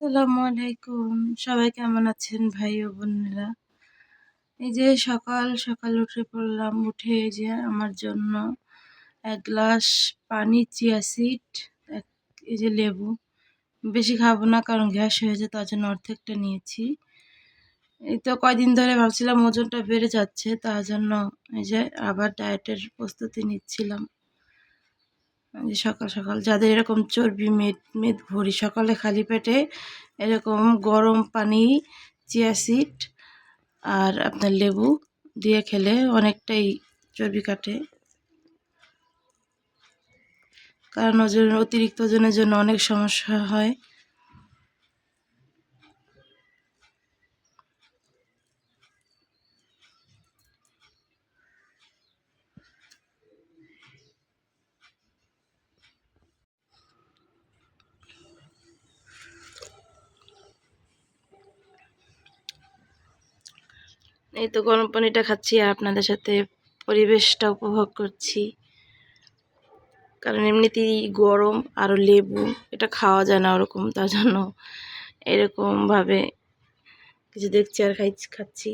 আসসালামু আলাইকুম। সবাই কেমন আছেন ভাই ও বোনেরা? এই যে সকাল সকাল উঠে পড়লাম, উঠে যে আমার জন্য এক গ্লাস পানি, চিয়া সিড এই যে লেবু। বেশি খাব না কারণ গ্যাস হয়েছে তার জন্য অর্ধেকটা নিয়েছি। এই তো কয়দিন ধরে ভাবছিলাম ওজনটা বেড়ে যাচ্ছে, তার জন্য এই যে আবার ডায়েটের প্রস্তুতি নিচ্ছিলাম। যে সকাল সকাল যাদের এরকম চর্বি মেদ মেদ ভরি, সকালে খালি পেটে এরকম গরম পানি, চিয়া সিড আর আপনার লেবু দিয়ে খেলে অনেকটাই চর্বি কাটে। কারণ ওজন, অতিরিক্ত ওজনের জন্য অনেক সমস্যা হয়। এই তো গরম পানিটা খাচ্ছি আর আপনাদের সাথে পরিবেশটা উপভোগ করছি। কারণ এমনিতেই গরম আরও লেবু, এটা খাওয়া যায় না ওরকম, তার জন্য এরকমভাবে কিছু দেখছি আর খাই, খাচ্ছি।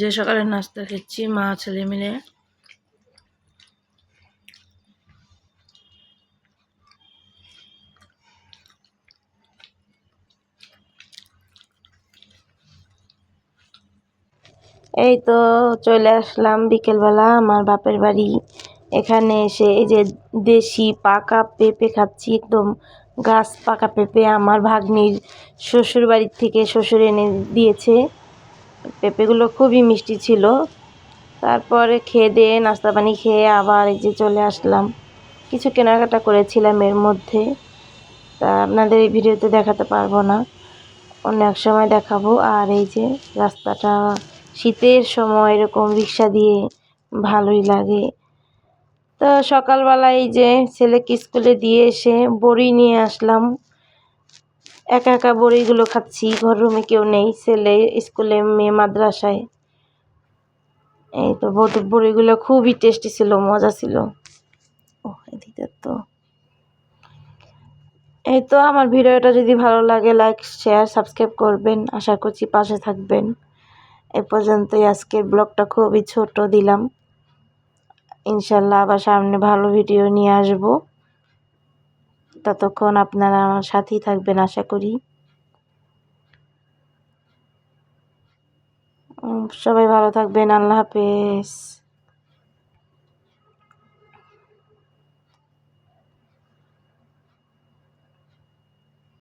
যে সকালে নাস্তা খেচ্ছি মা ছেলে মিলে। এই তো চলে আসলাম বিকেলবেলা আমার বাপের বাড়ি। এখানে এসে এই যে দেশি পাকা পেঁপে খাচ্ছি, একদম গাছ পাকা পেঁপে আমার ভাগ্নির শ্বশুর বাড়ির থেকে শ্বশুর এনে দিয়েছে। পেঁপেগুলো খুবই মিষ্টি ছিল। তারপরে খেয়ে দিয়ে নাস্তা পানি খেয়ে আবার এই যে চলে আসলাম। কিছু কেনাকাটা করেছিলাম এর মধ্যে। তা আপনাদের এই ভিডিওতে দেখাতে পারব না। অন্য এক সময় দেখাবো। আর এই যে রাস্তাটা শীতের সময় এরকম রিক্সা দিয়ে ভালোই লাগে। তো সকালবেলায় যে ছেলেকে স্কুলে দিয়ে এসে বড়ি নিয়ে আসলাম। একা একা বড়িগুলো খাচ্ছি, ঘর রুমে কেউ নেই, ছেলে স্কুলে, মেয়ে মাদ্রাসায়। এই তো বড়িগুলো খুবই টেস্টি ছিল, মজা ছিল। ও তো। এই তো আমার ভিডিওটা যদি ভালো লাগে লাইক শেয়ার সাবস্ক্রাইব করবেন। আশা করছি পাশে থাকবেন। এ পর্যন্তই আজকের ব্লগটা খুবই ছোট দিলাম। ইনশাল্লাহ আবার সামনে ভালো ভিডিও নিয়ে আসব। ততক্ষণ আপনারা আমার সাথেই থাকবেন, আশা করি। সবাই ভালো থাকবেন, আল্লাহ হাফেজ।